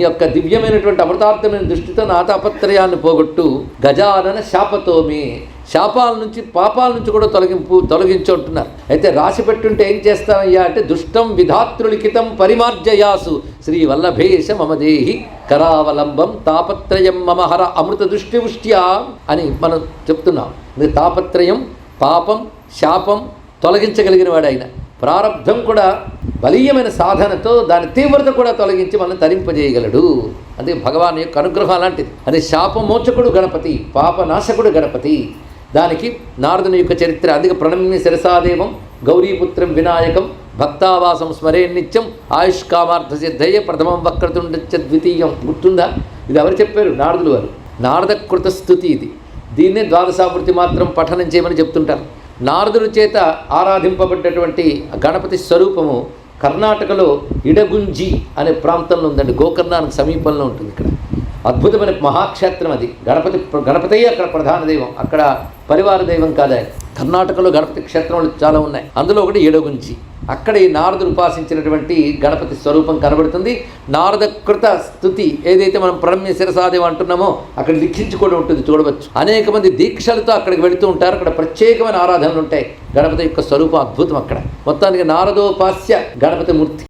ఈ యొక్క దివ్యమైనటువంటి అమృతార్థమైన దృష్టితో నా తాపత్రయాన్ని పోగొట్టు గజానన శాపతోమి. శాపాల నుంచి పాపాల నుంచి కూడా తొలగింపు తొలగించుంటున్నారు అయితే రాసి పెట్టుంటే ఏం చేస్తామయ్యా అంటే దుష్టం విధాతృలిఖితం పరిమార్జయాసు. శ్రీ వల్లభేశ మమదేహి కరావలంబం తాపత్రయం మమహర అమృత దృష్టి ఉష్ట్యా అని మనం చెప్తున్నాం. ఇది తాపత్రయం పాపం శాపం తొలగించగలిగిన వాడు ఆయన ప్రారంధం కూడా బలీయమైన సాధనతో దాని తీవ్రత కూడా తొలగించి మనం తరింపజేయగలడు. అదే భగవాన్ యొక్క అనుగ్రహం అలాంటిది. అదే శాపమోచకుడు గణపతి పాపనాశకుడు గణపతి. దానికి నారదుని యొక్క చరిత్ర అధిక ప్రణమ్య శిరసాదేవం గౌరీపుత్రం వినాయకం భక్తావాసం స్మరే నిత్యం ఆయుష్కామార్థ సిద్ధయ్య ప్రథమం వక్రతుండచ్చ ద్వితీయం. గుర్తుందా? ఇది ఎవరు చెప్పారు? నారదులు వారు. నారద కృత స్థుతి ఇది. దీన్నే ద్వాదశావృతి మాత్రం పఠనం చేయమని చెప్తుంటారు. నారదుడి చేత ఆరాధింపబడ్డటువంటి గణపతి స్వరూపము కర్ణాటకలో ఇడగుంజి అనే ప్రాంతంలో ఉందండి. గోకర్ణానికి సమీపంలో ఉంటుంది ఇక్కడ. అద్భుతమైన మహాక్షేత్రం అది. గణపతి గణపతయ్య అక్కడ ప్రధాన దైవం. అక్కడ పరివార దైవం కాదా కర్ణాటకలో గణపతి క్షేత్రములు చాలా ఉన్నాయి. అందులో ఒకటి ఇడగుంజి. అక్కడ ఈ నారదుడు ఉపాసించినటువంటి గణపతి స్వరూపం కనబడుతుంది. నారద కృత స్థుతి ఏదైతే మనం ప్రమ్య శిరసాదేవి అంటున్నామో అక్కడ లిఖించి కూడా ఉంటుంది చూడవచ్చు. అనేక మంది దీక్షలతో అక్కడికి వెళుతూ ఉంటారు. అక్కడ ప్రత్యేకమైన ఆరాధనలు ఉంటాయి. గణపతి యొక్క స్వరూపం అద్భుతం అక్కడ. మొత్తానికి నారదోపాస్య గణపతి మూర్తి.